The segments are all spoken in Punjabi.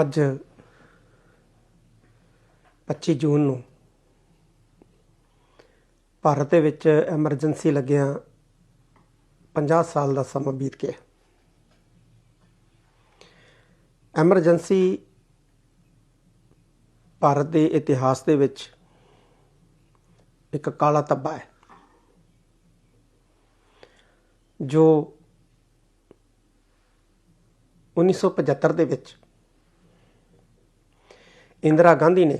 ਅੱਜ 25 ਜੂਨ ਨੂੰ ਭਾਰਤ ਦੇ ਵਿੱਚ ਐਮਰਜੈਂਸੀ ਲੱਗਿਆ 50 ਸਾਲ ਦਾ ਸਮਾਂ ਬੀਤ ਗਿਆ। ਐਮਰਜੈਂਸੀ ਭਾਰਤ ਦੇ ਇਤਿਹਾਸ ਦੇ ਵਿੱਚ ਇੱਕ ਕਾਲਾ ਧੱਬਾ ਹੈ, ਜੋ 1975 ਦੇ ਵਿੱਚ ਇੰਦਰਾ ਗਾਂਧੀ ਨੇ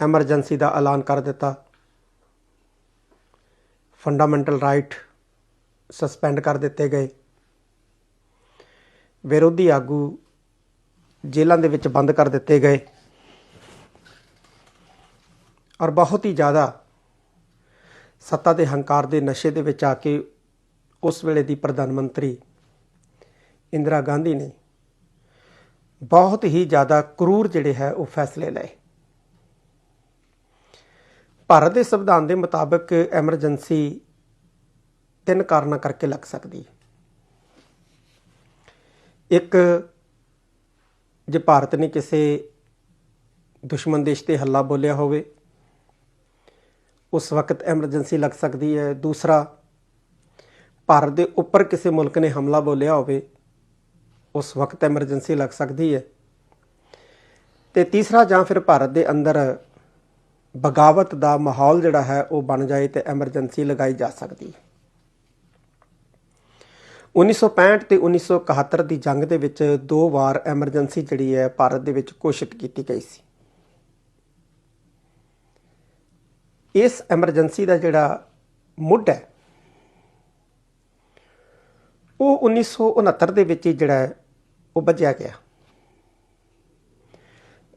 ਐਮਰਜੈਂਸੀ ਦਾ ਐਲਾਨ ਕਰ ਦਿੱਤਾ। ਫੰਡਾਮੈਂਟਲ ਰਾਈਟ ਸਸਪੈਂਡ ਕਰ ਦਿੱਤੇ ਗਏ। ਵਿਰੋਧੀ ਆਗੂ ਜੇਲ੍ਹਾਂ ਦੇ ਵਿੱਚ ਬੰਦ ਕਰ ਦਿੱਤੇ ਗਏ। ਔਰ ਬਹੁਤ ਹੀ ਜ਼ਿਆਦਾ ਸੱਤਾ ਦੇ ਹੰਕਾਰ ਦੇ ਨਸ਼ੇ ਦੇ ਵਿੱਚ ਆ ਕੇ ਉਸ ਵੇਲੇ ਦੀ ਪ੍ਰਧਾਨ ਮੰਤਰੀ ਇੰਦਰਾ ਗਾਂਧੀ ਨੇ ਬਹੁਤ ਹੀ ਜ਼ਿਆਦਾ ਕਰੂਰ ਜਿਹੜੇ ਹੈ ਉਹ ਫੈਸਲੇ ਲਏ। ਭਾਰਤ ਦੇ ਸੰਵਿਧਾਨ ਦੇ ਮੁਤਾਬਕ ਐਮਰਜੈਂਸੀ ਤਿੰਨ ਕਾਰਨਾਂ ਕਰਕੇ ਲੱਗ ਸਕਦੀ। ਇੱਕ, ਜੇ ਭਾਰਤ ਨੇ ਕਿਸੇ ਦੁਸ਼ਮਣ ਦੇਸ਼ ਤੇ ਹੱਲਾ ਬੋਲਿਆ ਹੋਵੇ, ਉਸ ਵਕਤ ਐਮਰਜੈਂਸੀ ਲੱਗ ਸਕਦੀ ਹੈ। ਦੂਸਰਾ, ਭਾਰਤ ਦੇ ਉੱਪਰ ਕਿਸੇ ਮੁਲਕ ਨੇ ਹਮਲਾ ਬੋਲਿਆ ਹੋਵੇ ਉਸ ਵਕਤ ਐਮਰਜੈਂਸੀ ਲੱਗ ਸਕਦੀ ਹੈ। ਤੇ ਤੀਸਰਾ ਜਾਂ ਫਿਰ ਭਾਰਤ ਦੇ ਅੰਦਰ ਬਗਾਵਤ ਦਾ ਮਾਹੌਲ ਜਿਹੜਾ ਹੈ, ਉਹ ਬਣ ਜਾਏ ਤੇ ਐਮਰਜੈਂਸੀ ਲਗਾਈ ਜਾ ਸਕਦੀ ਹੈ। 1965 ਤੇ 1971 ਦੀ ਜੰਗ ਦੇ ਵਿੱਚ ਦੋ ਵਾਰ ਐਮਰਜੈਂਸੀ ਜਿਹੜੀ ਹੈ, ਭਾਰਤ ਦੇ ਵਿੱਚ ਘੋਸ਼ਿਤ ਕੀਤੀ ਗਈ ਸੀ। ਇਸ ਐਮਰਜੈਂਸੀ ਦਾ ਜਿਹੜਾ ਮੁੱਢ ਹੈ, ਉਹ 1969 ਦੇ ਵਿੱਚ ਹੀ ਜਿਹੜਾ ਉਹ ਵੱਜਿਆ ਗਿਆ।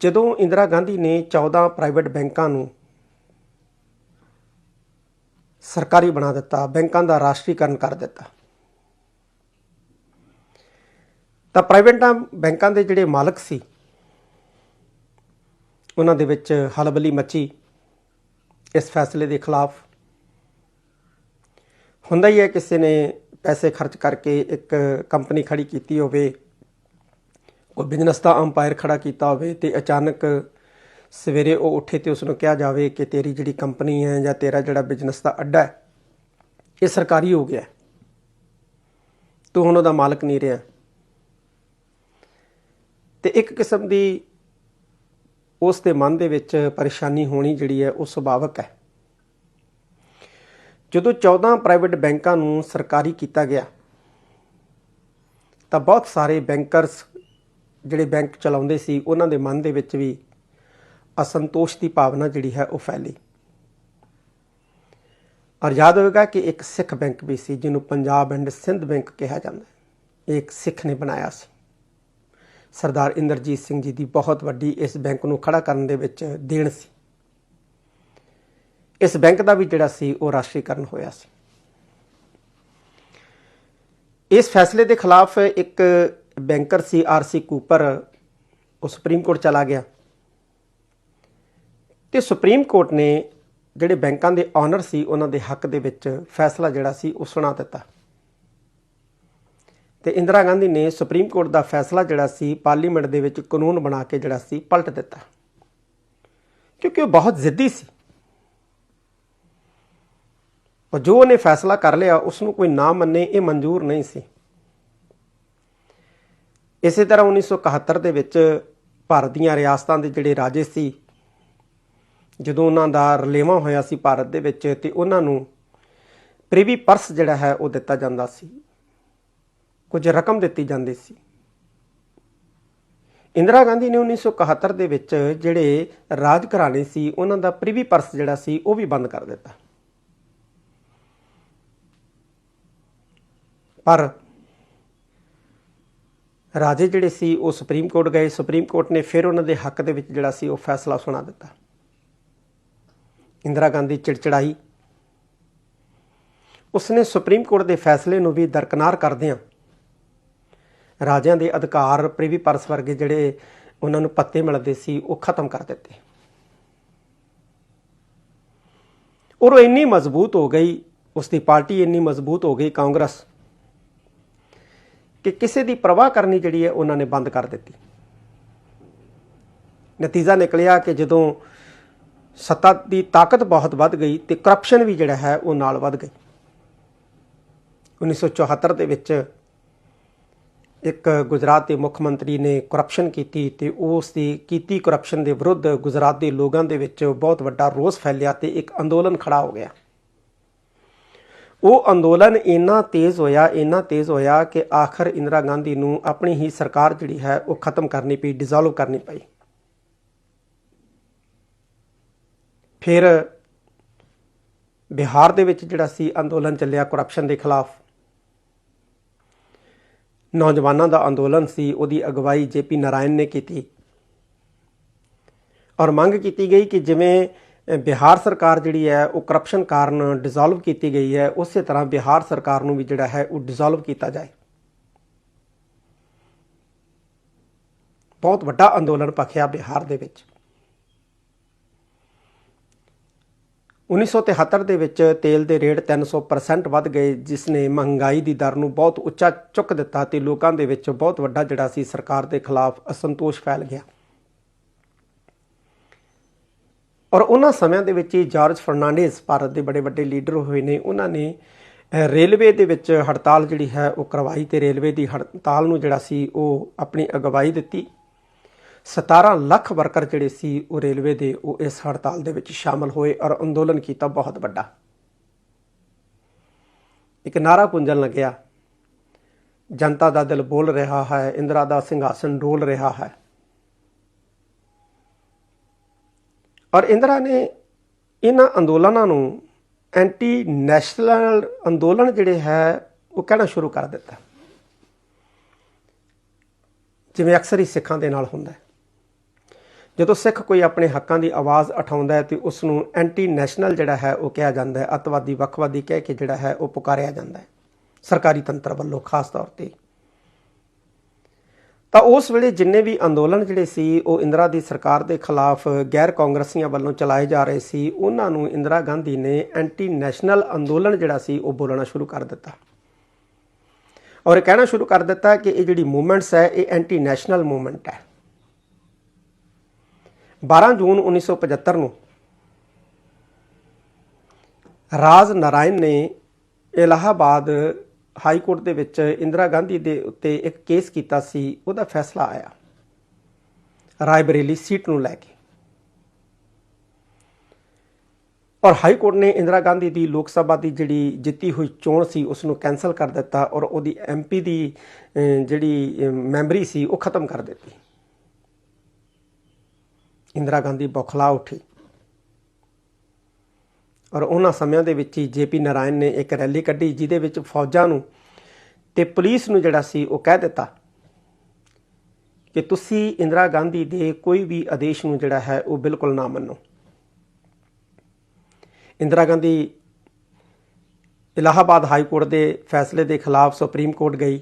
ਜਦੋਂ ਇੰਦਰਾ ਗਾਂਧੀ ਨੇ 14 ਪ੍ਰਾਈਵੇਟ ਬੈਂਕਾਂ ਨੂੰ ਸਰਕਾਰੀ ਬਣਾ ਦਿੱਤਾ, ਬੈਂਕਾਂ ਦਾ ਰਾਸ਼ਟਰੀਕਰਨ ਕਰ ਦਿੱਤਾ, ਤਾਂ ਪ੍ਰਾਈਵੇਟਾਂ ਬੈਂਕਾਂ ਦੇ ਜਿਹੜੇ ਮਾਲਕ ਸੀ, ਉਹਨਾਂ ਦੇ ਵਿੱਚ ਹਲਬਲੀ ਮੱਚੀ ਇਸ ਫੈਸਲੇ ਦੇ ਖਿਲਾਫ। ਹੁੰਦਾ ਹੀ ਹੈ ਕਿਸੇ ਨੇ ਪੈਸੇ ਖਰਚ ਕਰਕੇ ਇੱਕ ਕੰਪਨੀ ਖੜੀ ਕੀਤੀ ਹੋਵੇ ਕੋਈ ਬਿਜ਼ਨਸ ਦਾ ਅੰਪਾਇਰ ਖੜਾ ਕੀਤਾ ਹੋਵੇ ਤੇ ਅਚਾਨਕ ਸਵੇਰੇ ਉਹ ਉੱਠੇ ਤੇ ਉਸ ਨੂੰ ਕਿਹਾ ਜਾਵੇ ਕਿ ਤੇਰੀ ਜਿਹੜੀ ਕੰਪਨੀ ਹੈ ਜਾਂ ਤੇਰਾ ਜਿਹੜਾ ਬਿਜ਼ਨਸ ਦਾ ਅੱਡਾ ਹੈ, ਇਹ ਸਰਕਾਰੀ ਹੋ ਗਿਆ ਤੂੰ ਹੁਣ ਉਹਦਾ ਮਾਲਕ ਨਹੀਂ ਰਿਹਾ। ਤੇ ਇੱਕ ਕਿਸਮ ਦੀ ਉਸ ਦੇ ਮਨ ਦੇ ਵਿੱਚ ਪਰੇਸ਼ਾਨੀ ਹੋਣੀ ਜਿਹੜੀ ਹੈ, ਉਹ ਸੁਭਾਵਕ ਹੈ। ਜਦੋਂ 14 ਪ੍ਰਾਈਵੇਟ ਬੈਂਕਾਂ ਨੂੰ ਸਰਕਾਰੀ ਕੀਤਾ ਗਿਆ, ਤਾਂ ਬਹੁਤ ਸਾਰੇ ਬੈਂਕਰਸ ਜਿਹੜੇ ਬੈਂਕ ਚਲਾਉਂਦੇ ਸੀ, ਉਹਨਾਂ ਦੇ ਮਨ ਦੇ ਵਿੱਚ ਵੀ ਅਸੰਤੋਸ਼ ਦੀ ਭਾਵਨਾ ਜਿਹੜੀ ਹੈ ਉਹ ਫੈਲੀ। ਔਰ ਯਾਦ ਹੋਵੇਗਾ ਕਿ ਇੱਕ ਸਿੱਖ ਬੈਂਕ ਵੀ ਸੀ, ਜਿਹਨੂੰ ਪੰਜਾਬ ਐਂਡ ਸਿੰਧ ਬੈਂਕ ਕਿਹਾ ਜਾਂਦਾ ਹੈ। ਇਹ ਇੱਕ ਸਿੱਖ ਨੇ ਬਣਾਇਆ ਸੀ। ਸਰਦਾਰ ਇੰਦਰਜੀਤ ਸਿੰਘ ਜੀ ਦੀ ਬਹੁਤ ਵੱਡੀ ਇਸ ਬੈਂਕ ਨੂੰ ਖੜਾ ਕਰਨ ਦੇ ਵਿੱਚ ਦੇਣ ਸੀ। ਇਸ ਬੈਂਕ ਦਾ ਵੀ ਜਿਹੜਾ ਸੀ, ਉਹ ਰਾਸ਼ਟਰੀਕਰਨ ਹੋਇਆ ਸੀ। ਇਸ ਫੈਸਲੇ ਦੇ ਖਿਲਾਫ ਇੱਕ ਬੈਂਕਰ ਸੀ ਆਰਸੀ ਕੂਪਰ ਉਹ ਸੁਪਰੀਮ ਕੋਰਟ ਚਲਾ ਗਿਆ। ਤੇ ਸੁਪਰੀਮ ਕੋਰਟ ਨੇ ਜਿਹੜੇ ਬੈਂਕਾਂ ਦੇ ਓਨਰ ਸੀ, ਉਹਨਾਂ ਦੇ ਹੱਕ ਦੇ ਵਿੱਚ ਫੈਸਲਾ ਜਿਹੜਾ ਸੀ, ਉਹ ਸੁਣਾ ਦਿੱਤਾ। ਤੇ ਇੰਦਰਾ ਗਾਂਧੀ ਨੇ ਸੁਪਰੀਮ ਕੋਰਟ ਦਾ ਫੈਸਲਾ ਜਿਹੜਾ ਸੀ, ਪਾਰਲੀਮੈਂਟ ਦੇ ਵਿੱਚ ਕਾਨੂੰਨ ਬਣਾ ਕੇ ਜਿਹੜਾ ਸੀ, ਪਲਟ ਦਿੱਤਾ। ਕਿਉਂਕਿ ਉਹ ਬਹੁਤ ਜ਼ਿੱਦੀ ਸੀ। ਉਹ ਜੋ ਉਹਨੇ ਫੈਸਲਾ ਕਰ ਲਿਆ ਉਸ ਨੂੰ ਕੋਈ ਨਾ ਮੰਨੇ, ਇਹ ਮਨਜ਼ੂਰ ਨਹੀਂ ਸੀ। ਇਸੇ ਤਰ੍ਹਾਂ 1971 ਦੇ ਵਿੱਚ ਭਾਰਤ ਦੀਆਂ ਰਿਆਸਤਾਂ ਦੇ ਜਿਹੜੇ ਰਾਜੇ ਸੀ, ਜਦੋਂ ਉਹਨਾਂ ਦਾ ਰਲੇਵਾਂ ਹੋਇਆ ਸੀ ਭਾਰਤ ਦੇ ਵਿੱਚ ਤੇ ਉਹਨਾਂ ਨੂੰ ਪ੍ਰੀਵੀ ਪਰਸ ਜਿਹੜਾ ਹੈ ਉਹ ਦਿੱਤਾ ਜਾਂਦਾ ਸੀ। ਕੁਝ ਰਕਮ ਦਿੱਤੀ ਜਾਂਦੀ ਸੀ। ਇੰਦਰਾ ਗਾਂਧੀ ਨੇ 1971 ਦੇ ਵਿੱਚ ਜਿਹੜੇ ਰਾਜ ਘਰਾਣੇ ਸੀ, ਉਹਨਾਂ ਦਾ ਪ੍ਰੀਵੀ ਪਰਸ ਜਿਹੜਾ ਸੀ, ਉਹ ਵੀ ਬੰਦ ਕਰ ਦਿੱਤਾ। ਪਰ ਰਾਜੇ ਜਿਹੜੇ ਸੀ, ਉਹ ਸੁਪਰੀਮ ਕੋਰਟ ਗਏ। ਸੁਪਰੀਮ ਕੋਰਟ ਨੇ ਫਿਰ ਉਹਨਾਂ ਦੇ ਹੱਕ ਦੇ ਵਿੱਚ ਜਿਹੜਾ ਸੀ, ਉਹ ਫੈਸਲਾ ਸੁਣਾ ਦਿੱਤਾ। ਇੰਦਰਾ ਗਾਂਧੀ ਚਿੜਚਿੜਾਈ। ਉਸਨੇ ਸੁਪਰੀਮ ਕੋਰਟ ਦੇ ਫੈਸਲੇ ਨੂੰ ਵੀ ਦਰਕਨਾਰ ਕਰਦਿਆਂ ਰਾਜਿਆਂ ਦੇ ਅਧਿਕਾਰ ਪ੍ਰਿਵੀ ਪਰਸ ਵਰਗੇ ਜਿਹੜੇ ਉਹਨਾਂ ਨੂੰ ਪੱਤੇ ਮਿਲਦੇ ਸੀ, ਉਹ ਖਤਮ ਕਰ ਦਿੱਤੇ। ਔਰ ਉਹ ਇੰਨੀ ਮਜ਼ਬੂਤ ਹੋ ਗਈ ਉਸ ਦੀ ਪਾਰਟੀ ਇੰਨੀ ਮਜ਼ਬੂਤ ਹੋ ਗਈ ਕਾਂਗਰਸ। ਕਿ ਕਿਸੇ ਦੀ ਪਰਵਾਹ ਕਰਨੀ ਜਿਹੜੀ ਹੈ ਉਹਨਾਂ ਨੇ ਬੰਦ ਕਰ ਦਿੱਤੀ। ਨਤੀਜਾ ਨਿਕਲਿਆ ਕਿ ਜਦੋਂ ਸੱਤਾ ਦੀ ਤਾਕਤ ਬਹੁਤ ਵੱਧ ਗਈ ਤੇ ਕਰਪਸ਼ਨ ਵੀ ਜਿਹੜਾ ਹੈ ਉਹ ਨਾਲ ਵੱਧ ਗਈ। 1974 ਦੇ ਵਿੱਚ ਇੱਕ ਗੁਜਰਾਤ ਦੇ ਮੁੱਖ ਮੰਤਰੀ ਨੇ ਕਰਪਸ਼ਨ ਕੀਤੀ ਤੇ ਉਸ ਦੀ ਕੀਤੀ ਕਰਪਸ਼ਨ ਦੇ ਵਿਰੁੱਧ ਗੁਜਰਾਤ ਦੇ ਲੋਕਾਂ ਦੇ ਵਿੱਚ ਬਹੁਤ ਵੱਡਾ ਰੋਸ ਫੈਲਿਆ ਤੇ ਇੱਕ ਅੰਦੋਲਨ ਖੜਾ ਹੋ ਗਿਆ। ਉਹ ਅੰਦੋਲਨ ਇੰਨਾ ਤੇਜ਼ ਹੋਇਆ, ਇੰਨਾ ਤੇਜ਼ ਹੋਇਆ ਕਿ ਆਖਰ ਇੰਦਰਾ ਗਾਂਧੀ ਨੂੰ ਆਪਣੀ ਹੀ ਸਰਕਾਰ ਜਿਹੜੀ ਹੈ ਉਹ ਖਤਮ ਕਰਨੀ ਪਈ ਡਿਸੋਲਵ ਕਰਨੀ ਪਈ। ਫਿਰ ਬਿਹਾਰ ਦੇ ਵਿੱਚ ਜਿਹੜਾ ਸੀ ਅੰਦੋਲਨ ਚੱਲਿਆ ਕਰਪਸ਼ਨ ਦੇ ਖਿਲਾਫ। ਨੌਜਵਾਨਾਂ ਦਾ ਅੰਦੋਲਨ ਸੀ, ਉਹਦੀ ਅਗਵਾਈ ਜੇਪੀ ਨਾਰਾਇਣ ਨੇ ਕੀਤੀ। ਔਰ ਮੰਗ ਕੀਤੀ ਗਈ ਕਿ ਜਿਵੇਂ ਬਿਹਾਰ ਸਰਕਾਰ ਜਿਹੜੀ ਹੈ, ਉਹ ਕਰਪਸ਼ਨ ਕਾਰਨ ਡਿਸੋਲਵ ਕੀਤੀ ਗਈ ਹੈ। ਉਸੇ ਤਰ੍ਹਾਂ ਬਿਹਾਰ ਸਰਕਾਰ ਨੂੰ ਵੀ ਜਿਹੜਾ ਹੈ, ਉਹ ਡਿਸੋਲਵ ਕੀਤਾ ਜਾਏ। ਬਹੁਤ ਵੱਡਾ ਅੰਦੋਲਨ ਭਖਿਆ ਬਿਹਾਰ ਦੇ ਵਿੱਚ। 1973 ਦੇ ਵਿੱਚ ਤੇਲ ਦੇ ਰੇਟ 300% ਵੱਧ ਗਏ, ਜਿਸ ਨੇ ਮਹਿੰਗਾਈ ਦੀ ਦਰ ਨੂੰ ਬਹੁਤ ਉੱਚਾ ਚੁੱਕ ਦਿੱਤਾ ਤੇ ਲੋਕਾਂ ਦੇ ਵਿੱਚ ਬਹੁਤ ਵੱਡਾ ਜਿਹੜਾ ਸੀ ਸਰਕਾਰ ਦੇ ਖਿਲਾਫ ਅਸੰਤੋਸ਼ ਫੈਲ ਗਿਆ। ਔਰ ਉਹਨਾਂ ਸਮਿਆਂ ਦੇ ਵਿੱਚ ਹੀ ਜਾਰਜ ਫਰਨਾਂਡੇਜ਼ ਭਾਰਤ ਦੇ ਬੜੇ ਵੱਡੇ ਲੀਡਰ ਹੋਏ ਨੇ। ਉਹਨਾਂ ਨੇ ਰੇਲਵੇ ਦੇ ਵਿੱਚ ਹੜਤਾਲ ਜਿਹੜੀ ਹੈ, ਉਹ ਕਰਵਾਈ ਤੇ ਰੇਲਵੇ ਦੀ ਹੜਤਾਲ ਨੂੰ ਜਿਹੜਾ ਸੀ, ਉਹ ਆਪਣੀ ਅਗਵਾਈ ਦਿੱਤੀ। 17 ਲੱਖ ਵਰਕਰ ਜਿਹੜੇ ਸੀ, ਉਹ ਰੇਲਵੇ ਦੇ, ਉਹ ਇਸ ਹੜਤਾਲ ਦੇ ਵਿੱਚ ਸ਼ਾਮਲ ਹੋਏ ਔਰ ਅੰਦੋਲਨ ਕੀਤਾ ਬਹੁਤ ਵੱਡਾ। ਇੱਕ ਨਾਰਾ ਕੁੰਜਣ ਲੱਗਿਆ। ਜਨਤਾ ਦਾ ਦਿਲ ਬੋਲ ਰਿਹਾ ਹੈ, ਇੰਦਰਾ ਦਾ ਸਿੰਘਾਸਨ ਡੋਲ ਰਿਹਾ ਹੈ। ਔਰ ਇੰਦਰਾ ਨੇ ਇਹਨਾਂ ਅੰਦੋਲਨਾਂ ਨੂੰ ਐਂਟੀ ਨੈਸ਼ਨਲ ਅੰਦੋਲਨ ਜਿਹੜੇ ਹੈ, ਉਹ ਕਹਿਣਾ ਸ਼ੁਰੂ ਕਰ ਦਿੱਤਾ। ਜਿਵੇਂ ਅਕਸਰ ਹੀ ਸਿੱਖਾਂ ਦੇ ਨਾਲ ਹੁੰਦਾ ਹੈ। ਜਦੋਂ ਸਿੱਖ ਕੋਈ ਆਪਣੇ ਹੱਕਾਂ ਦੀ ਆਵਾਜ਼ ਉਠਾਉਂਦਾ ਹੈ ਤੇ ਉਸ ਨੂੰ ਐਂਟੀ ਨੈਸ਼ਨਲ ਜਿਹੜਾ ਹੈ, ਉਹ ਕਿਹਾ ਜਾਂਦਾ ਹੈ। ਅਤਵਾਦੀ, ਵੱਖਵਾਦੀ ਕਹਿ ਕੇ ਜਿਹੜਾ ਹੈ, ਉਹ ਪੁਕਾਰਿਆ ਜਾਂਦਾ ਹੈ। ਸਰਕਾਰੀ ਤੰਤਰ ਵੱਲੋਂ ਖਾਸ ਤੌਰ ਤੇ। ਤਾਂ ਉਸ ਵੇਲੇ ਜਿੰਨੇ ਵੀ ਅੰਦੋਲਨ ਜਿਹੜੇ ਸੀ, ਉਹ ਇੰਦਰਾ ਦੀ ਸਰਕਾਰ ਦੇ ਖਿਲਾਫ ਗੈਰ ਕਾਂਗਰਸੀਆਂ ਵੱਲੋਂ ਚਲਾਏ ਜਾ ਰਹੇ ਸੀ, ਉਹਨਾਂ ਨੂੰ ਇੰਦਰਾ ਗਾਂਧੀ ਨੇ ਐਂਟੀ ਨੈਸ਼ਨਲ ਅੰਦੋਲਨ ਜਿਹੜਾ ਸੀ, ਉਹ ਬੋਲਣਾ ਸ਼ੁਰੂ ਕਰ ਦਿੱਤਾ। ਔਰ ਇਹ ਕਹਿਣਾ ਸ਼ੁਰੂ ਕਰ ਦਿੱਤਾ ਕਿ ਇਹ ਜਿਹੜੀ ਮੂਵਮੈਂਟਸ ਹੈ, ਇਹ ਐਂਟੀ ਨੈਸ਼ਨਲ ਮੂਵਮੈਂਟ ਹੈ। 12 ਜੂਨ 1975 ਨੂੰ ਰਾਜ ਨਾਰਾਇਣ ਨੇ ਇਲਾਹਾਬਾਦ ਹਾਈ ਕੋਰਟ ਦੇ ਵਿੱਚ ਇੰਦਰਾ ਗਾਂਧੀ ਦੇ ਉੱਤੇ ਇੱਕ ਕੇਸ ਕੀਤਾ ਸੀ ਉਹਦਾ ਫੈਸਲਾ ਆਇਆ। ਰਾਏਬਰੇਲੀ ਸੀਟ ਨੂੰ ਲੈ ਕੇ। ਔਰ ਹਾਈ ਕੋਰਟ ਨੇ ਇੰਦਰਾ ਗਾਂਧੀ ਦੀ ਲੋਕ ਸਭਾ ਦੀ ਜਿਹੜੀ ਜਿੱਤੀ ਹੋਈ ਚੋਣ ਸੀ ਉਸ ਨੂੰ ਕੈਨਸਲ ਕਰ ਦਿੱਤਾ ਔਰ ਉਹਦੀ ਐਮਪੀ ਦੀ ਜਿਹੜੀ ਅਹ, ਮੈਂਬਰੀ ਸੀ ਉਹ ਖਤਮ ਕਰ ਦਿੱਤੀ। ਇੰਦਰਾ ਗਾਂਧੀ ਬੌਖਲਾ ਉੱਠੀ। ਔਰ ਉਹਨਾਂ ਸਮਿਆਂ ਦੇ ਵਿੱਚ ਹੀ ਜੇਪੀ ਨਾਰਾਇਣ ਨੇ ਇੱਕ ਰੈਲੀ ਕੱਢੀ ਜਿਹਦੇ ਵਿੱਚ ਫੌਜਾਂ ਨੂੰ ਤੇ ਪੁਲਿਸ ਨੂੰ ਜਿਹੜਾ ਸੀ ਉਹ ਕਹਿ ਦਿੱਤਾ ਕਿ ਤੁਸੀਂ ਇੰਦਰਾ ਗਾਂਧੀ ਦੇ ਕੋਈ ਵੀ ਆਦੇਸ਼ ਨੂੰ ਜਿਹੜਾ ਹੈ ਉਹ ਬਿਲਕੁਲ ਨਾ ਮੰਨੋ। ਇੰਦਰਾ ਗਾਂਧੀ ਇਲਾਹਾਬਾਦ ਹਾਈ ਕੋਰਟ ਦੇ ਫੈਸਲੇ ਦੇ ਖਿਲਾਫ ਸੁਪਰੀਮ ਕੋਰਟ ਗਈ।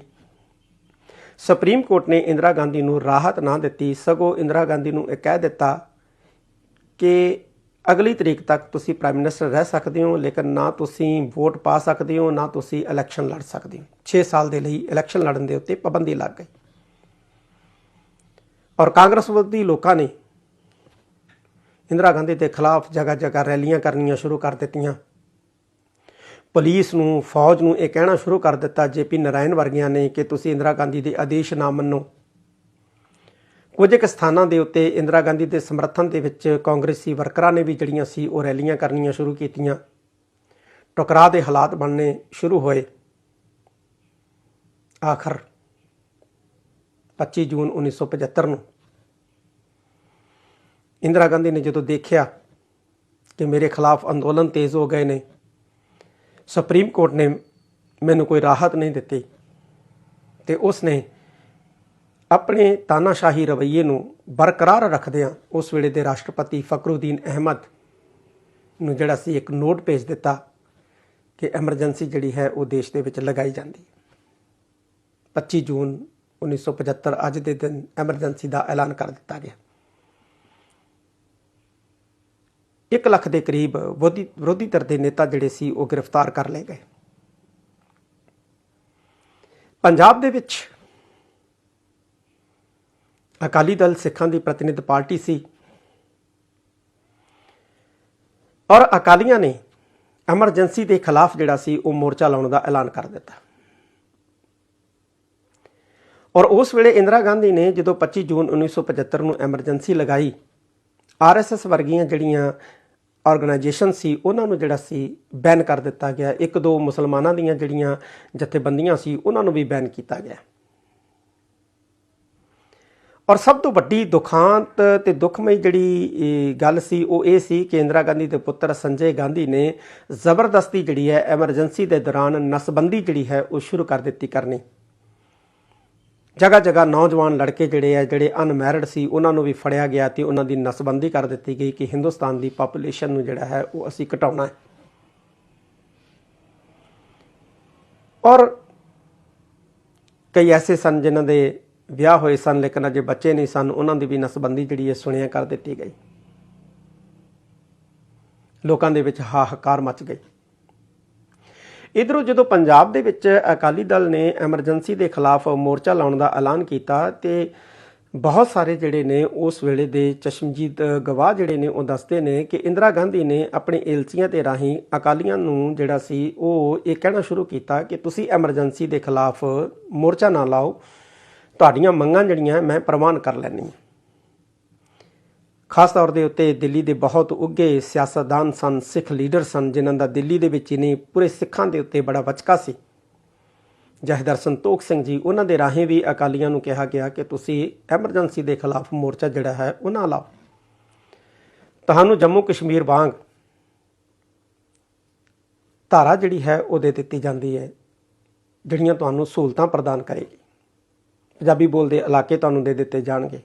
ਸੁਪਰੀਮ ਕੋਰਟ ਨੇ ਇੰਦਰਾ ਗਾਂਧੀ ਨੂੰ ਰਾਹਤ ਨਾ ਦਿੱਤੀ। ਸਗੋਂ ਇੰਦਰਾ ਗਾਂਧੀ ਨੂੰ ਇਹ ਕਹਿ ਦਿੱਤਾ ਕਿ ਅਗਲੀ ਤਰੀਕ ਤੱਕ ਤੁਸੀਂ ਪ੍ਰਾਈਮ ਮਿਨਿਸਟਰ ਰਹਿ ਸਕਦੇ ਹੋ, ਲੇਕਿਨ ਨਾ ਤੁਸੀਂ ਵੋਟ ਪਾ ਸਕਦੇ ਹੋ, ਨਾ ਤੁਸੀਂ ਇਲੈਕਸ਼ਨ ਲੜ ਸਕਦੇ ਹੋ। 6 ਸਾਲ ਦੇ ਲਈ ਇਲੈਕਸ਼ਨ ਲੜਨ ਦੇ ਉੱਤੇ ਪਾਬੰਦੀ ਲੱਗ ਗਈ। ਔਰ ਕਾਂਗਰਸ ਵਿਰੋਧੀ ਲੋਕਾਂ ਨੇ ਇੰਦਰਾ ਗਾਂਧੀ ਦੇ ਖਿਲਾਫ ਜਗ੍ਹਾ ਜਗ੍ਹਾ ਰੈਲੀਆਂ ਕਰਨੀਆਂ ਸ਼ੁਰੂ ਕਰ ਦਿੱਤੀਆਂ। ਪੁਲਿਸ ਨੂੰ, ਫੌਜ ਨੂੰ ਇਹ ਕਹਿਣਾ ਸ਼ੁਰੂ ਕਰ ਦਿੱਤਾ ਜੇਪੀ ਨਾਰਾਇਣ ਵਰਗਿਆਂ ਨੇ ਕਿ ਤੁਸੀਂ ਇੰਦਰਾ ਗਾਂਧੀ ਦੇ ਆਦੇਸ਼ ਨਾ ਮੰਨੋ। ਕੁਝ ਕੁ ਸਥਾਨਾਂ ਦੇ ਉੱਤੇ ਇੰਦਰਾ ਗਾਂਧੀ ਦੇ ਸਮਰਥਨ ਦੇ ਵਿੱਚ ਕਾਂਗਰਸੀ ਵਰਕਰਾਂ ਨੇ ਵੀ ਜਿਹੜੀਆਂ ਸੀ ਉਹ ਰੈਲੀਆਂ ਕਰਨੀਆਂ ਸ਼ੁਰੂ ਕੀਤੀਆਂ। ਟਕਰਾਅ ਦੇ ਹਾਲਾਤ ਬਣਨੇ ਸ਼ੁਰੂ ਹੋਏ। ਆਖਰ 25 ਜੂਨ 1975 ਨੂੰ ਇੰਦਰਾ ਗਾਂਧੀ ਨੇ ਜਦੋਂ ਦੇਖਿਆ ਕਿ ਮੇਰੇ ਖਿਲਾਫ ਅੰਦੋਲਨ ਤੇਜ਼ ਹੋ ਗਏ ਨੇ, ਸੁਪਰੀਮ ਕੋਰਟ ਨੇ ਮੈਨੂੰ ਕੋਈ ਰਾਹਤ ਨਹੀਂ ਦਿੱਤੀ ਤੇ ਉਸ ਨੇ ਆਪਣੇ ਤਾਨਾਸ਼ਾਹੀ ਰਵੱਈਏ ਨੂੰ ਬਰਕਰਾਰ ਰੱਖਦਿਆਂ ਉਸ ਵੇਲੇ ਦੇ ਰਾਸ਼ਟਰਪਤੀ ਫਕਰੁਦੀਨ ਅਹਿਮਦ ਨੂੰ ਜਿਹੜਾ ਸੀ ਇੱਕ ਨੋਟ ਭੇਜ ਦਿੱਤਾ ਕਿ ਐਮਰਜੈਂਸੀ ਜਿਹੜੀ ਹੈ ਉਹ ਦੇਸ਼ ਦੇ ਵਿੱਚ ਲਗਾਈ ਜਾਂਦੀ ਹੈ। 25 ਜੂਨ 1975 ਅੱਜ ਦੇ ਦਿਨ ਐਮਰਜੈਂਸੀ ਦਾ ਐਲਾਨ ਕਰ ਦਿੱਤਾ ਗਿਆ। 1 ਲੱਖ ਦੇ ਕਰੀਬ ਵਿਰੋਧੀ ਵਿਰੋਧੀ ਧਿਰ ਦੇ ਨੇਤਾ ਜਿਹੜੇ ਸੀ ਉਹ ਗ੍ਰਿਫਤਾਰ ਕਰ ਲਏ ਗਏ। ਪੰਜਾਬ ਦੇ ਵਿੱਚ ਅਕਾਲੀ ਦਲ ਸਿੱਖਾਂ ਦੀ ਪ੍ਰਤੀਨਿਧ ਪਾਰਟੀ ਸੀ। ਔਰ ਅਕਾਲੀਆਂ ਨੇ ਐਮਰਜੈਂਸੀ ਦੇ ਖਿਲਾਫ ਜਿਹੜਾ ਸੀ, ਉਹ ਮੋਰਚਾ ਲਾਉਣ ਦਾ ਐਲਾਨ ਕਰ ਦਿੱਤਾ। ਔਰ ਉਸ ਵੇਲੇ ਇੰਦਰਾ ਗਾਂਧੀ ਨੇ ਜਦੋਂ 25 ਜੂਨ 1975 ਨੂੰ ਐਮਰਜੈਂਸੀ ਲਗਾਈ ਆਰਐਸਐਸ ਵਰਗੀਆਂ ਜਿਹੜੀਆਂ ਆਰਗੇਨਾਈਜੇਸ਼ਨ ਸੀ, ਉਹਨਾਂ ਨੂੰ ਜਿਹੜਾ ਸੀ, ਬੈਨ ਕਰ ਦਿੱਤਾ ਗਿਆ। ਇੱਕ ਦੋ ਮੁਸਲਮਾਨਾਂ ਦੀਆਂ ਜਿਹੜੀਆਂ ਜਥੇਬੰਦੀਆਂ ਸੀ, ਉਹਨਾਂ ਨੂੰ ਵੀ ਬੈਨ ਕੀਤਾ ਗਿਆ। ਔਰ ਸਭ ਤੋਂ ਵੱਡੀ ਦੁਖਾਂਤ ਤੇ ਦੁਖਮਈ ਜਿਹੜੀ ਗੱਲ ਸੀ, ਉਹ ਇਹ ਸੀ ਕਿ ਇੰਦਰਾ ਗਾਂਧੀ ਦੇ ਪੁੱਤਰ ਸੰਜੇ ਗਾਂਧੀ ਨੇ ਜ਼ਬਰਦਸਤੀ ਜਿਹੜੀ ਹੈ, ਐਮਰਜੈਂਸੀ ਦੇ ਦੌਰਾਨ ਨਸਬੰਦੀ ਜਿਹੜੀ ਹੈ, ਉਹ ਸ਼ੁਰੂ ਕਰ ਦਿੱਤੀ ਕਰਨੀ। ਜਗ੍ਹਾ ਜਗ੍ਹਾ ਨੌਜਵਾਨ ਲੜਕੇ ਜਿਹੜੇ ਆ, ਜਿਹੜੇ ਅਨਮੈਰਿਡ ਸੀ, ਉਹਨਾਂ ਨੂੰ ਵੀ ਫੜਿਆ ਗਿਆ ਤੇ ਉਹਨਾਂ ਦੀ ਨਸਬੰਦੀ ਕਰ ਦਿੱਤੀ ਗਈ ਕਿ ਹਿੰਦੁਸਤਾਨ ਦੀ ਪਾਪੂਲੇਸ਼ਨ ਨੂੰ ਜਿਹੜਾ ਹੈ, ਉਹ ਅਸੀਂ ਘਟਾਉਣਾ ਹੈ। ਔਰ ਕਈ ਐਸੇ ਸਨ ਜਿਨ੍ਹਾਂ ਦੇ ਵਿਆਹ ਹੋਏ ਸਨ, ਲੇਕਿਨ ਅਜੇ ਬੱਚੇ ਨਹੀਂ ਸਨ, ਉਹਨਾਂ ਦੀ ਵੀ ਨਸਬੰਦੀ ਜਿਹੜੀ ਹੈ ਸੁਣਿਆ ਕਰ ਦਿੱਤੀ ਗਈ। ਲੋਕਾਂ ਦੇ ਵਿੱਚ ਹਾਹਾਕਾਰ ਮਚ ਗਈ। ਇਧਰੋਂ ਜਦੋਂ ਪੰਜਾਬ ਦੇ ਵਿੱਚ ਅਕਾਲੀ ਦਲ ਨੇ ਐਮਰਜੈਂਸੀ ਦੇ ਖਿਲਾਫ ਮੋਰਚਾ ਲਾਉਣ ਦਾ ਐਲਾਨ ਕੀਤਾ ਤੇ ਬਹੁਤ ਸਾਰੇ ਜਿਹੜੇ ਨੇ ਉਸ ਵੇਲੇ ਦੇ ਚਸ਼ਮਜੀਤ ਗਵਾਹ ਜਿਹੜੇ ਨੇ ਉਹ ਦੱਸਦੇ ਨੇ ਕਿ ਇੰਦਰਾ ਗਾਂਧੀ ਨੇ ਆਪਣੇ ਏਲਸੀਆਂ ਤੇ ਰਾਹੀਂ ਅਕਾਲੀਆਂ ਨੂੰ ਜਿਹੜਾ ਸੀ ਉਹ ਇਹ ਕਹਿਣਾ ਸ਼ੁਰੂ ਕੀਤਾ ਕਿ ਤੁਸੀਂ ਐਮਰਜੈਂਸੀ ਦੇ ਖਿਲਾਫ ਮੋਰਚਾ ਨਾ ਲਾਓ ਤੁਹਾਡੀਆਂ ਮੰਗਾਂ ਜਿਹੜੀਆਂ ਮੈਂ ਪ੍ਰਵਾਨ ਕਰ ਲੈਣੀਆਂ ਖਾਸ ਤੌਰ ਦੇ ਉੱਤੇ ਦਿੱਲੀ ਦੇ ਬਹੁਤ ਉੱਗੇ ਸਿਆਸਤਦਾਨ ਸਨ, ਸਿੱਖ ਲੀਡਰ ਸਨ, ਜਿਨ੍ਹਾਂ ਦਾ ਦਿੱਲੀ ਦੇ ਵਿੱਚ ਹੀ ਨਹੀਂ ਪੂਰੇ ਸਿੱਖਾਂ ਦੇ ਉੱਤੇ ਬੜਾ ਵਚਕਾ ਸੀ। ਜਹਦਰ ਸੰਤੋਖ ਸਿੰਘ ਜੀ, ਉਹਨਾਂ ਦੇ ਰਾਹੀਂ ਵੀ ਅਕਾਲੀਆਂ ਨੂੰ ਕਿਹਾ ਗਿਆ ਕਿ ਤੁਸੀਂ ਐਮਰਜੈਂਸੀ ਦੇ ਖਿਲਾਫ ਮੋਰਚਾ ਜਿਹੜਾ ਹੈ ਉਹ ਨਾ ਲਾਓ। ਤੁਹਾਨੂੰ ਜੰਮੂ ਕਸ਼ਮੀਰ ਵਾਂਗ ਧਾਰਾ ਜਿਹੜੀ ਹੈ ਉਹ ਦੇ ਦਿੱਤੀ ਜਾਂਦੀ ਹੈ, ਜਿਹੜੀਆਂ ਤੁਹਾਨੂੰ ਸਹੂਲਤਾਂ ਪ੍ਰਦਾਨ ਕਰੇਗੀ। ਪੰਜਾਬੀ ਬੋਲਦੇ ਇਲਾਕੇ ਤੁਹਾਨੂੰ ਦੇ ਦਿੱਤੇ ਜਾਣਗੇ।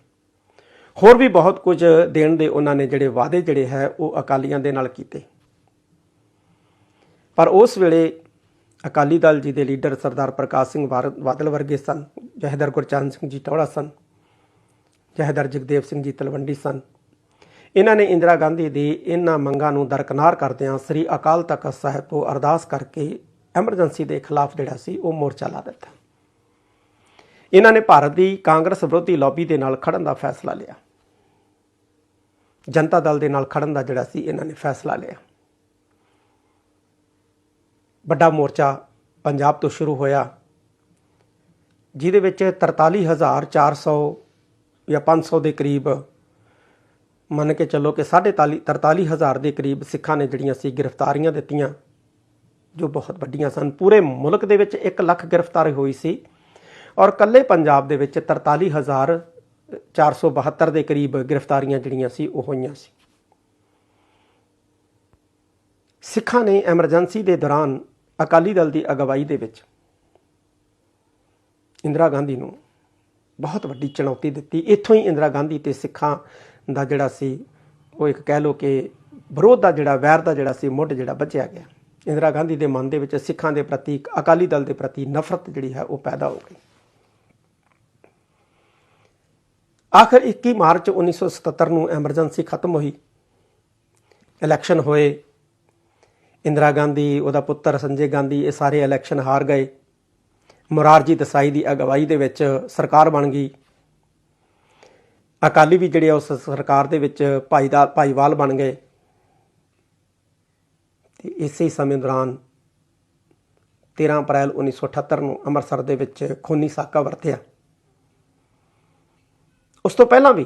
ਹੋਰ ਵੀ ਬਹੁਤ ਕੁਝ ਦੇਣ ਦੇ ਉਹਨਾਂ ਨੇ ਜਿਹੜੇ ਵਾਅਦੇ ਜਿਹੜੇ ਹੈ, ਉਹ ਅਕਾਲੀਆਂ ਦੇ ਨਾਲ ਕੀਤੇ। ਪਰ ਉਸ ਵੇਲੇ ਅਕਾਲੀ ਦਲ ਜੀ ਦੇ ਲੀਡਰ ਸਰਦਾਰ ਪ੍ਰਕਾਸ਼ ਸਿੰਘ ਬਾਰ- ਬਾਦਲ ਵਰਗੇ ਸਨ, ਜਹਦਰ ਗੁਰਚਰਨ ਸਿੰਘ ਜੀ ਟੌੜਾ ਸਨ, ਜਹਦਰ ਜਗਦੇਵ ਸਿੰਘ ਜੀ ਤਲਵੰਡੀ ਸਨ। ਇਹਨਾਂ ਨੇ ਇੰਦਰਾ ਗਾਂਧੀ ਦੀ ਇਹਨਾਂ ਮੰਗਾਂ ਨੂੰ ਦਰਕਨਾਰ ਕਰਦਿਆਂ ਸ੍ਰੀ ਅਕਾਲ ਤਖਤ ਸਾਹਿਬ ਤੋਂ ਅਰਦਾਸ ਕਰਕੇ ਐਮਰਜੈਂਸੀ ਦੇ ਖਿਲਾਫ ਜਿਹੜਾ ਸੀ, ਉਹ ਮੋਰਚਾ ਲਾ ਦਿੱਤਾ। ਇਹਨਾਂ ਨੇ ਭਾਰਤ ਦੀ ਕਾਂਗਰਸ ਵਿਰੋਧੀ ਲੌਬੀ ਦੇ ਨਾਲ ਖੜਨ ਦਾ ਫੈਸਲਾ ਲਿਆ। ਜਨਤਾ ਦਲ ਦੇ ਨਾਲ ਖੜਨ ਦਾ ਜਿਹੜਾ ਸੀ, ਇਹਨਾਂ ਨੇ ਫੈਸਲਾ ਲਿਆ। ਵੱਡਾ ਮੋਰਚਾ ਪੰਜਾਬ ਤੋਂ ਸ਼ੁਰੂ ਹੋਇਆ, ਜਿਹਦੇ ਵਿੱਚ 43400 ਜਾਂ 500 ਦੇ ਕਰੀਬ, ਮੰਨ ਕੇ ਚੱਲੋ ਕਿ 43 43000 ਦੇ ਕਰੀਬ ਸਿੱਖਾਂ ਨੇ ਜਿਹੜੀਆਂ ਸੀ, ਗ੍ਰਿਫਤਾਰੀਆਂ ਦਿੱਤੀਆਂ, ਜੋ ਬਹੁਤ ਵੱਡੀਆਂ ਸਨ। ਪੂਰੇ ਮੁਲਕ ਦੇ ਵਿੱਚ 1 ਲੱਖ ਗ੍ਰਿਫਤਾਰੀ ਹੋਈ ਸੀ। ਔਰ ਕੱਲੇ ਪੰਜਾਬ ਦੇ ਵਿੱਚ 43472 ਦੇ ਕਰੀਬ ਗ੍ਰਿਫਤਾਰੀਆਂ ਜਿਹੜੀਆਂ ਸੀ, ਉਹ ਹੋਈਆਂ ਸੀ। ਸਿੱਖਾਂ ਨੇ ਐਮਰਜੈਂਸੀ ਦੇ ਦੌਰਾਨ ਅਕਾਲੀ ਦਲ ਦੀ ਅਗਵਾਈ ਦੇ ਵਿੱਚ ਇੰਦਰਾ ਗਾਂਧੀ ਨੂੰ ਬਹੁਤ ਵੱਡੀ ਚੁਣੌਤੀ ਦਿੱਤੀ। ਇੱਥੋਂ ਹੀ ਇੰਦਰਾ ਗਾਂਧੀ ਤੇ ਸਿੱਖਾਂ ਦਾ ਜਿਹੜਾ ਸੀ, ਉਹ ਇੱਕ ਕਹਿ ਲੋ ਕਿ ਵਿਰੋਧ ਦਾ ਜਿਹੜਾ, ਵੈਰ ਦਾ ਜਿਹੜਾ ਸੀ, ਮੁੱਢ ਜਿਹੜਾ ਬਚਿਆ ਗਿਆ। ਇੰਦਰਾ ਗਾਂਧੀ ਦੇ ਮਨ ਦੇ ਵਿੱਚ ਸਿੱਖਾਂ ਦੇ ਪ੍ਰਤੀ, ਅਕਾਲੀ ਦਲ ਦੇ ਪ੍ਰਤੀ ਨਫ਼ਰਤ ਜਿਹੜੀ ਹੈ, ਉਹ ਪੈਦਾ ਹੋ ਗਈ। ਆਖਰ 21 ਮਾਰਚ 1977 ਨੂੰ ਐਮਰਜੈਂਸੀ ਖਤਮ ਹੋਈ। ਇਲੈਕਸ਼ਨ ਹੋਏ। ਇੰਦਰਾ ਗਾਂਧੀ, ਉਹਦਾ ਪੁੱਤਰ ਸੰਜੇ ਗਾਂਧੀ, ਇਹ ਸਾਰੇ ਇਲੈਕਸ਼ਨ ਹਾਰ ਗਏ। ਮੁਰਾਰਜੀ ਦਸਾਈ ਦੀ ਅਗਵਾਈ ਦੇ ਵਿੱਚ ਸਰਕਾਰ ਬਣ ਗਈ। ਅਕਾਲੀ ਵੀ ਜਿਹੜੇ ਉਸ ਸਰਕਾਰ ਦੇ ਵਿੱਚ ਭਾਈ ਦਾ ਭਾਈਵਾਲ ਬਣ ਗਏ। ਤੇ ਇਸੇ ਸਮੇਂ ਦੌਰਾਨ 13 ਅਪ੍ਰੈਲ 1978 ਨੂੰ ਅੰਮ੍ਰਿਤਸਰ ਦੇ ਵਿੱਚ ਖੂਨੀ ਸਾਕਾ ਵਰਤਿਆ। ਉਸ ਤੋਂ ਪਹਿਲਾਂ ਵੀ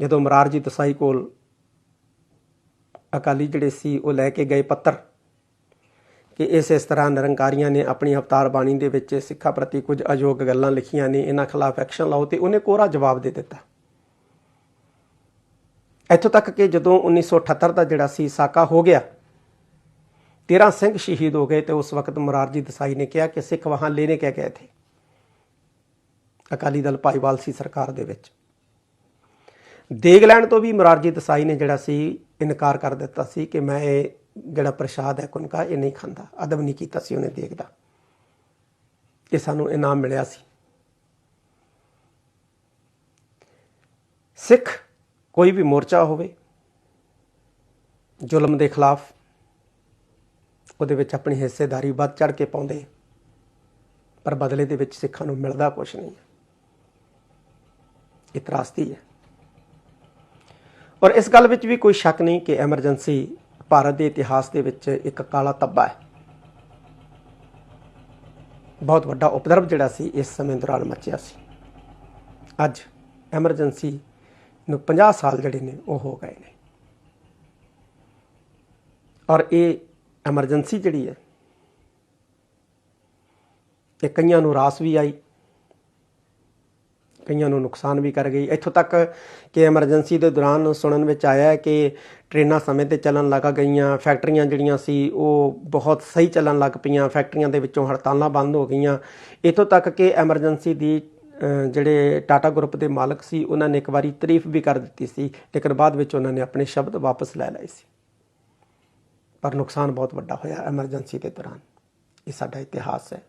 ਜਦੋਂ ਮਰਾਰਜੀ ਦਸਾਈ ਕੋਲ ਅਕਾਲੀ ਜਿਹੜੇ ਸੀ, ਉਹ ਲੈ ਕੇ ਗਏ ਪੱਤਰ ਕਿ ਇਸ ਇਸ ਤਰ੍ਹਾਂ ਨਿਰੰਕਾਰੀਆਂ ਨੇ ਆਪਣੀ ਅਵਤਾਰ ਬਾਣੀ ਦੇ ਵਿੱਚ ਸਿੱਖਾਂ ਪ੍ਰਤੀ ਕੁਝ ਅਯੋਗ ਗੱਲਾਂ ਲਿਖੀਆਂ ਨੇ, ਇਹਨਾਂ ਖਿਲਾਫ ਐਕਸ਼ਨ ਲਾਓ ਤੇ ਉਹਨੇ ਕੋਰਾ ਜਵਾਬ ਦੇ ਦਿੱਤਾ। ਇੱਥੋਂ ਤੱਕ ਕਿ ਜਦੋਂ 1978 ਦਾ ਜਿਹੜਾ ਸੀ ਸਾਕਾ ਹੋ ਗਿਆ 13 ਸਿੰਘ ਸ਼ਹੀਦ ਹੋ ਗਏ ਤੇ ਉਸ ਵਕਤ ਮੁਰਾਰਜੀ ਦਸਾਈ ਨੇ ਕਿਹਾ ਕਿ ਸਿੱਖ ਵਹਾਂ ਲੈਣੇ ਕਹਿ ਗਏ ਥੇ। ਅਕਾਲੀ ਦਲ ਭਾਈਵਾਲ ਸੀ ਸਰਕਾਰ ਦੇ ਵਿੱਚ। ਦੇਖ ਲੈਣ ਤੋਂ ਵੀ ਮੁਰਾਰਜੀ ਦਸਾਈ ਨੇ ਜਿਹੜਾ ਸੀ, ਇਨਕਾਰ ਕਰ ਦਿੱਤਾ ਸੀ ਕਿ ਮੈਂ ਇਹ ਜਿਹੜਾ ਪ੍ਰਸ਼ਾਦ ਹੈ ਕੁਨਕਾ, ਇਹ ਨਹੀਂ ਖਾਂਦਾ। ਅਦਬ ਨਹੀਂ ਕੀਤਾ ਸੀ ਉਹਨੇ ਦੇਖਦਾ ਕਿ ਸਾਨੂੰ ਇਨਾਮ ਮਿਲਿਆ ਸੀ। ਸਿੱਖ ਕੋਈ ਵੀ ਮੋਰਚਾ ਹੋਵੇ, ਜ਼ੁਲਮ ਦੇ ਖਿਲਾਫ ਉਹਦੇ ਵਿੱਚ ਆਪਣੀ ਹਿੱਸੇਦਾਰੀ ਵੱਧ ਚੜ ਕੇ ਪਾਉਂਦੇ, ਪਰ ਬਦਲੇ ਦੇ ਵਿੱਚ ਸਿੱਖਾਂ ਨੂੰ ਮਿਲਦਾ ਕੁਝ ਨਹੀਂ। ਹੈ ਇਹ ਤਰਾਸਦੀ ਹੈ। ਔਰ ਇਸ ਗੱਲ ਵਿੱਚ ਵੀ ਕੋਈ ਸ਼ੱਕ ਨਹੀਂ ਕਿ ਐਮਰਜੈਂਸੀ ਭਾਰਤ ਦੇ ਇਤਿਹਾਸ ਦੇ ਵਿੱਚ ਇੱਕ ਕਾਲਾ ਧੱਬਾ ਹੈ। ਬਹੁਤ ਵੱਡਾ ਉਪਦਰਵ ਜਿਹੜਾ ਸੀ, ਇਸ ਸਮੇਂ ਦੌਰਾਨ ਮਚਿਆ ਸੀ। ਅੱਜ ਐਮਰਜੈਂਸੀ ਨੂੰ 50 ਸਾਲ ਜਿਹੜੇ ਨੇ, ਉਹ ਹੋ ਗਏ ਨੇ। ਔਰ ਇਹ ਐਮਰਜੈਂਸੀ ਜਿਹੜੀ ਹੈ, ਇਹ ਕਈਆਂ ਨੂੰ ਰਾਸ ਵੀ ਆਈ। ਕਈਆਂ ਨੂੰ ਨੁਕਸਾਨ ਵੀ ਕਰ ਗਈ। ਇੱਥੋਂ ਤੱਕ ਕਿ ਐਮਰਜੈਂਸੀ ਦੇ ਦੌਰਾਨ ਸੁਣਨ ਵਿੱਚ ਆਇਆ ਕਿ ਟ੍ਰੇਨਾਂ ਸਮੇਂ ਤੇ ਚੱਲਣ ਲੱਗ ਗਈਆਂ, ਫੈਕਟਰੀਆਂ ਜਿਹੜੀਆਂ ਸੀ, ਉਹ ਬਹੁਤ ਸਹੀ ਚੱਲਣ ਲੱਗ ਪਈਆਂ, ਫੈਕਟਰੀਆਂ ਦੇ ਵਿੱਚੋਂ ਹੜਤਾਲਾਂ ਬੰਦ ਹੋ ਗਈਆਂ। ਇੱਥੋਂ ਤੱਕ ਕਿ ਐਮਰਜੈਂਸੀ ਦੀ ਜਿਹੜੇ ਟਾਟਾ ਗਰੁੱਪ ਦੇ ਮਾਲਕ ਸੀ, ਉਹਨਾਂ ਨੇ ਇੱਕ ਵਾਰੀ ਤਾਰੀਫ ਵੀ ਕਰ ਦਿੱਤੀ ਸੀ, ਲੇਕਿਨ ਬਾਅਦ ਵਿੱਚ ਉਹਨਾਂ ਨੇ ਆਪਣੇ ਸ਼ਬਦ ਵਾਪਸ ਲੈ ਲਏ ਸੀ। ਪਰ ਨੁਕਸਾਨ ਬਹੁਤ ਵੱਡਾ ਹੋਇਆ ਐਮਰਜੈਂਸੀ ਦੇ ਦੌਰਾਨ। ਇਹ ਸਾਡਾ ਇਤਿਹਾਸ ਹੈ।